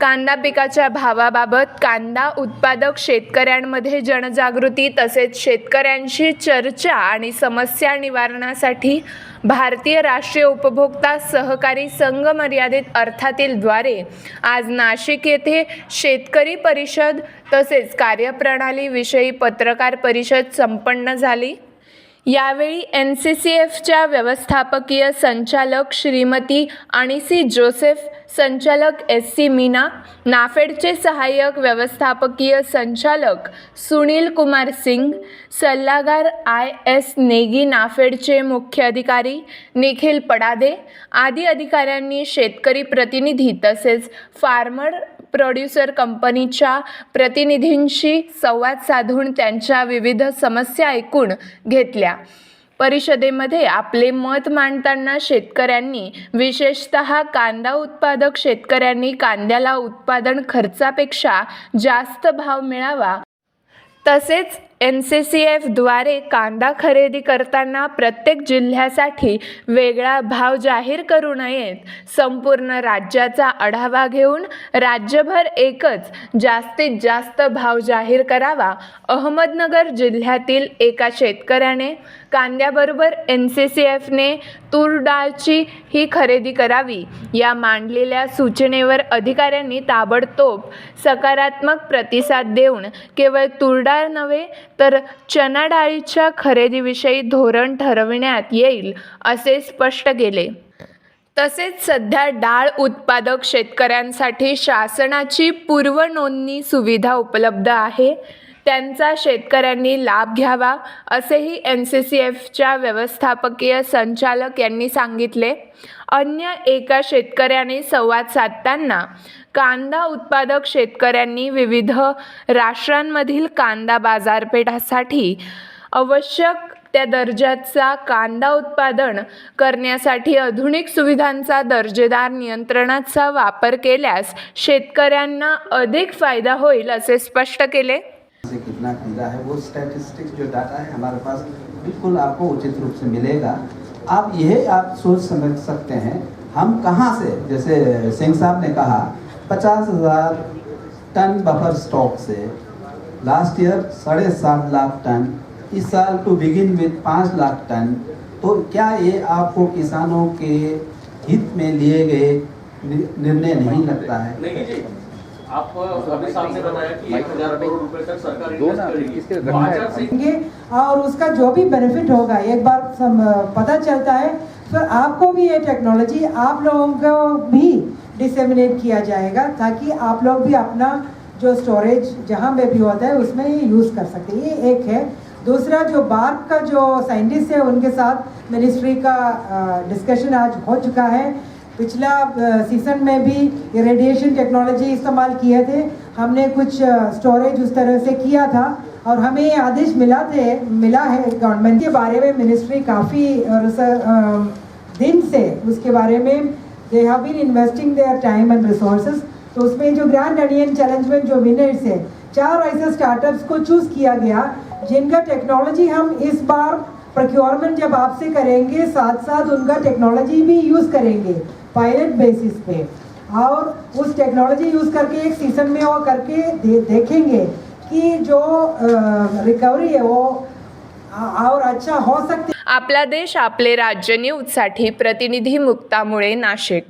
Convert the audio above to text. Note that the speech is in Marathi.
कांदा पिकाच्या भावाबाबत कांदा उत्पादक शेतकऱ्यांमध्ये जनजागृती तसेच शेतकऱ्यांशी चर्चा आणि समस्या निवारणासाठी भारतीय राष्ट्रीय उपभोक्ता सहकारी संघ मर्यादित अर्थातील द्वारे आज नाशिक येथे शेतकरी परिषद तसेच कार्यप्रणालीविषयी पत्रकार परिषद संपन्न झाली. यावेळी एन सी सी एफच्या व्यवस्थापकीय संचालक श्रीमती अनिसी जोसेफ संचालक एस सी मीना नाफेडचे सहाय्यक व्यवस्थापकीय संचालक सुनील कुमार सिंग सल्लागार आय एस नेगी नाफेडचे मुख्य अधिकारी निखिल पडादे आदी अधिकाऱ्यांनी शेतकरी प्रतिनिधी तसेच फार्मर प्रोड्युसर कंपनीच्या प्रतिनिधींशी संवाद साधून त्यांच्या विविध समस्या ऐकून घेतल्या. परिषदेमध्ये आपले मत मांडताना शेतकऱ्यांनी विशेषतः कांदा उत्पादक शेतकऱ्यांनी कांद्याला उत्पादन खर्चापेक्षा जास्त भाव मिळावा. तसेच एन सी सी एफद्वारे कांदा खरेदी करताना प्रत्येक जिल्ह्यासाठी वेगळा भाव जाहीर करू नयेत. संपूर्ण राज्याचा आढावा घेऊन राज्यभर एकच जास्तीत जास्त भाव जाहीर करावा अहमदनगर जिल्ह्यातील एका शेतकऱ्याने. कांद्याबरोबर एन सी सी एफने तूर डाळची ही खरेदी करावी या मांडलेल्या सूचनेवर अधिकाऱ्यांनी ताबडतोब सकारात्मक प्रतिसाद देऊन केवळ तूर डाळ नव्हे तर चना डाळीच्या खरेदीविषयी धोरण ठरविण्यात येईल असे स्पष्ट केले. तसेच सध्या डाळ उत्पादक शेतकऱ्यांसाठी शासनाची पूर्वनोंदणी सुविधा उपलब्ध आहे. त्यांचा शेतकऱ्यांनी लाभ घ्यावा असेही एन सी सी एफच्या व्यवस्थापकीय संचालक यांनी सांगितले. अन्य एका शेतकऱ्याने संवाद साधताना कांदा उत्पादक शेतकऱ्यांनी विविध राष्ट्रांमधील कांदा बाजारपेठासाठी आवश्यक त्या दर्जाचा कांदा उत्पादन करण्यासाठी आधुनिक सुविधांचा दर्जेदार नियंत्रणाचा वापर केल्यास शेतकऱ्यांना अधिक फायदा होईल असे स्पष्ट केले. से कितना खरीदा है, वो स्टैटिस्टिक्स जो डाटा है हमारे पास बिल्कुल आपको उचित रूप से मिलेगा। आप यह आप सोच समझ सकते हैं, हम कहाँ से, जैसे सिंह साहब ने कहा, पचास हज़ार टन बफर स्टॉक से लास्ट ईयर साढ़े सात लाख टन, इस साल टू बिगिन विथ पाँच लाख टन। तो क्या ये आपको किसानों के हित में लिए गए निर्णय नहीं लगता है? आप अभी सामने बताया कि एक हज़ार करोड़ रुपए तक सरकार इन्वेस्ट करेगी। किसके तो रखना है? और उसका जो भी बेनिफिट होगा एक बार पता चलता है फिर आपको भी ये टेक्नोलॉजी आप लोगों को भी डिसेमिनेट किया जाएगा ताकि आप लोग भी अपना जो स्टोरेज जहाँ पे भी होता है उसमें ये यूज़ कर सकते हैं। ये एक है। दूसरा जो बार्क का जो साइंटिस्ट है उनके साथ मिनिस्ट्री का डिस्कशन आज हो चुका है। पिछला सीज़न में भी रेडिएशन टेक्नोलॉजी इस्तेमाल किए थे। हमने कुछ स्टोरेज उस तरह से किया था और हमें ये आदेश मिला थे, मिला है गवर्नमेंट के बारे में मिनिस्ट्री काफ़ी दिन से उसके बारे में। They have been investing their time and resources तो उसमें जो ग्रैंड इंडियन चैलेंज में जो विनर्स है, चार ऐसे स्टार्टअप्स को चूज़ किया गया, जिनका टेक्नोलॉजी हम इस बार प्रोक्योरमेंट जब आपसे करेंगे साथ साथ उनका टेक्नोलॉजी भी यूज़ करेंगे। पायलट बेसिस पे। और उस टेक्नोलॉजी यूज़ करके एक सीजन में वो करके दे, देखेंगे कि जो रिकवरी है वो और अच्छा हो सकती आपला देश आपले राज्य न्यूजसाठी प्रतिनिधी मुक्तामुळे नाशिक।